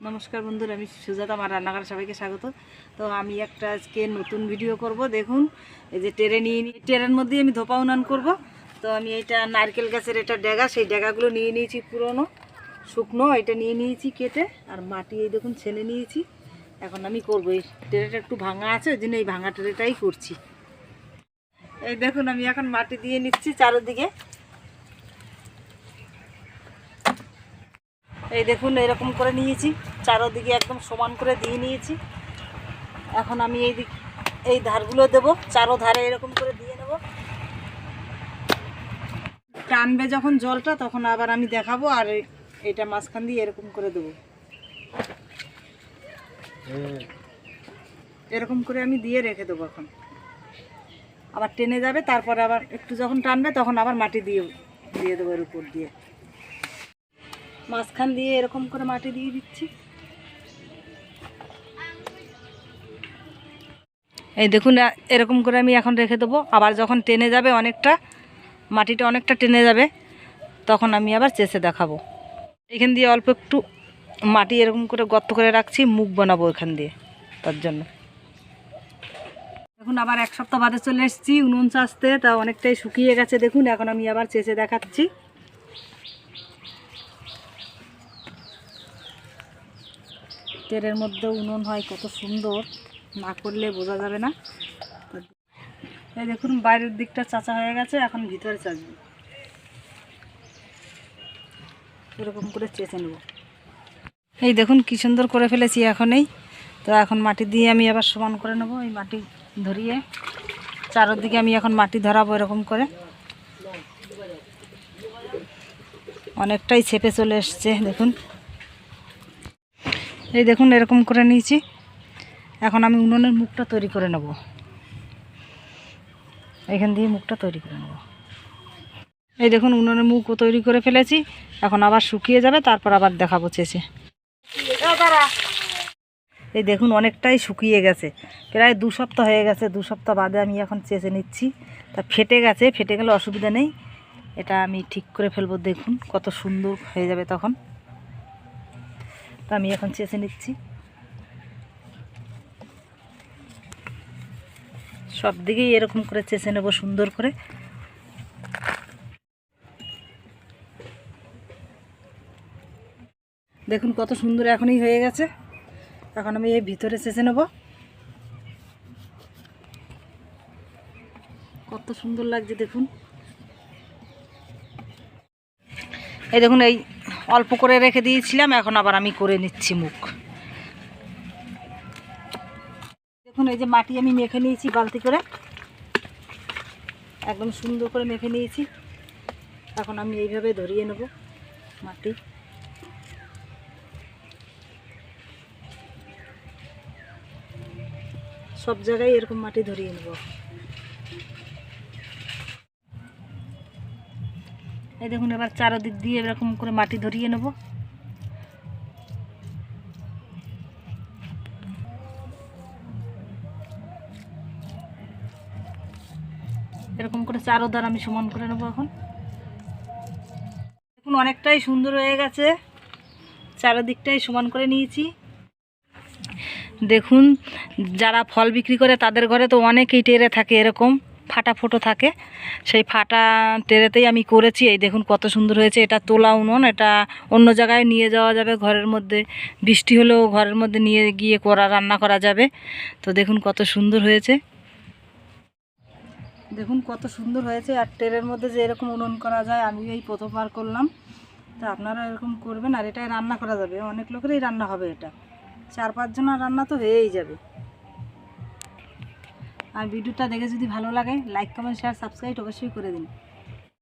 নমস্কার বন্ধুরা, আমি সুজাতা, আমার রান্নাঘর সবাইকে স্বাগত। তো আমি একটা আজকে নতুন ভিডিও করব, দেখুন। এই যে ট্রেনে নিয়ে নিই ট্রেনের মধ্যেই আমি ধোপা উনান করব। তো আমি এটা নারকেল গাছের এটা ডেগা, সেই ডেগাগুলো নিয়ে নিয়েছি পুরনো, শুকনো, এটা নিয়ে নিয়েছি কেটে। আর মাটি এই দেখুন, ছেলে নিয়েছি। এখন আমি করব। এই ট্রেটা একটু ভাঙা আছে, ওই জন্য এই ভাঙা ট্রেটাই করছি। এই দেখুন, আমি এখন মাটি দিয়ে নিচ্ছি চারোদিকে। এই দেখুন, এরকম করে নিয়েছি। চারোদিকে একদম সমান করে দিয়ে নিয়েছি। এখন আমি এই দিক এই ধারগুলো দেবো। চারো ধারে এরকম করে দিয়ে নেব। টানবে যখন জলটা, তখন আবার আমি দেখাবো আর এটা মাঝখান দিয়ে এরকম করে দেবো। এরকম করে আমি দিয়ে রেখে দেবো এখন। আবার টেনে যাবে, তারপরে আবার একটু যখন টানবে, তখন আবার মাটি দিয়ে দিয়ে দেবো এর উপর দিয়ে। মাঝখান দিয়ে এরকম করে মাটি দিয়ে দিচ্ছি। এই দেখুন এরকম করে আমি এখন রেখে দেবো। আবার যখন টেনে যাবে অনেকটা, মাটিটা অনেকটা টেনে যাবে, তখন আমি আবার চেষে দেখাবো। এখান দিয়ে অল্প একটু মাটি এরকম করে গর্ত করে রাখছি, মুখ বানাবো এখান দিয়ে, তার জন্য। দেখুন, আবার এক সপ্তাহ বাদে চলে এসেছি উনুন চাষতে, তা অনেকটাই শুকিয়ে গেছে। দেখুন, এখন আমি আবার চেষে দেখাচ্ছি। তেলের মধ্যে উনুন হয়, কত সুন্দর। না করলে বোঝা যাবে না। এই দেখুন, বাইরের দিকটা চাচা হয়ে গেছে, এখন ভিতরে চাচবো। এরকম করে চেঁচে নেব। এই দেখুন, কি সুন্দর করে ফেলেছি এখনই। তো এখন মাটি দিয়ে আমি আবার সমান করে নেব, এই মাটি ধরিয়ে। চারোদিকে আমি এখন মাটি ধরাবো এরকম করে। অনেকটাই ছেপে চলে এসছে, দেখুন। এই দেখুন, এরকম করে নিয়েছি। এখন আমি উনুনের মুখটা তৈরি করে নেব। এখান দিয়ে মুখটা তৈরি করে নেব। এই দেখুন, উনুনের মুখও তৈরি করে ফেলেছি। এখন আবার শুকিয়ে যাবে, তারপর আবার দেখাবো চেষে এই দেখুন, অনেকটাই শুকিয়ে গেছে। প্রায় দু সপ্তাহ হয়ে গেছে, দু সপ্তাহ বাদে আমি এখন চেষে নিচ্ছি। তা ফেটে গেছে, ফেটে গেলে অসুবিধা নেই। এটা আমি ঠিক করে ফেলব, দেখুন কত সুন্দর হয়ে যাবে তখন। তো আমি এখন চেষে নিচ্ছি। সব দিকেই এরকম করে চেষে নেব, সুন্দর করে। দেখুন কত সুন্দর এখনই হয়ে গেছে। এখন আমি এই ভিতরে চেষে নেব। কত সুন্দর লাগছে দেখুন। এই দেখুন, এই অল্প করে রেখে দিয়েছিলাম, এখন আবার আমি করে নিচ্ছি মুখ। দেখুন, এই যে মাটি আমি মেখে নিয়েছি বালতি করে। একদম সুন্দর করে মেখে নিয়েছি। এখন আমি এইভাবে ধরিয়ে নেব মাটি। সব জায়গায় এরকম মাটি ধরিয়ে নেব। এই দেখুন, এবার চারোদিক দিয়ে এরকম করে মাটি ধরিয়ে নেব। এরকম করে চারোদার আমি সমান করে নেব এখন। দেখুন, অনেকটাই সুন্দর হয়ে গেছে। চারোদিকটাই সমান করে নিয়েছি। দেখুন, যারা ফল বিক্রি করে তাদের ঘরে তো অনেকেই টেরে থাকে এরকম। ফাটা ফোটো থাকে। সেই ফাটা টেরেতেই আমি করেছি। এই দেখুন কত সুন্দর হয়েছে। এটা তোলা উনুন, এটা অন্য জায়গায় নিয়ে যাওয়া যাবে ঘরের মধ্যে। বৃষ্টি হলেও ঘরের মধ্যে নিয়ে গিয়ে করা, রান্না করা যাবে। তো দেখুন কত সুন্দর হয়েছে। দেখুন কত সুন্দর হয়েছে। আর ট্রেনের মধ্যে যে এরকম উনুন করা যায়, আমি এই প্রথমবার করলাম। তা আপনারা এরকম করবেন, আর এটাই রান্না করা যাবে। অনেক লোকেরই রান্না হবে এটা। চার পাঁচজনের রান্না তো হয়েই যাবে। আর ভিডিওটা দেখে যদি ভালো লাগে লাইক কমেন্ট শেয়ার সাবস্ক্রাইব অবশ্যই করে দিন।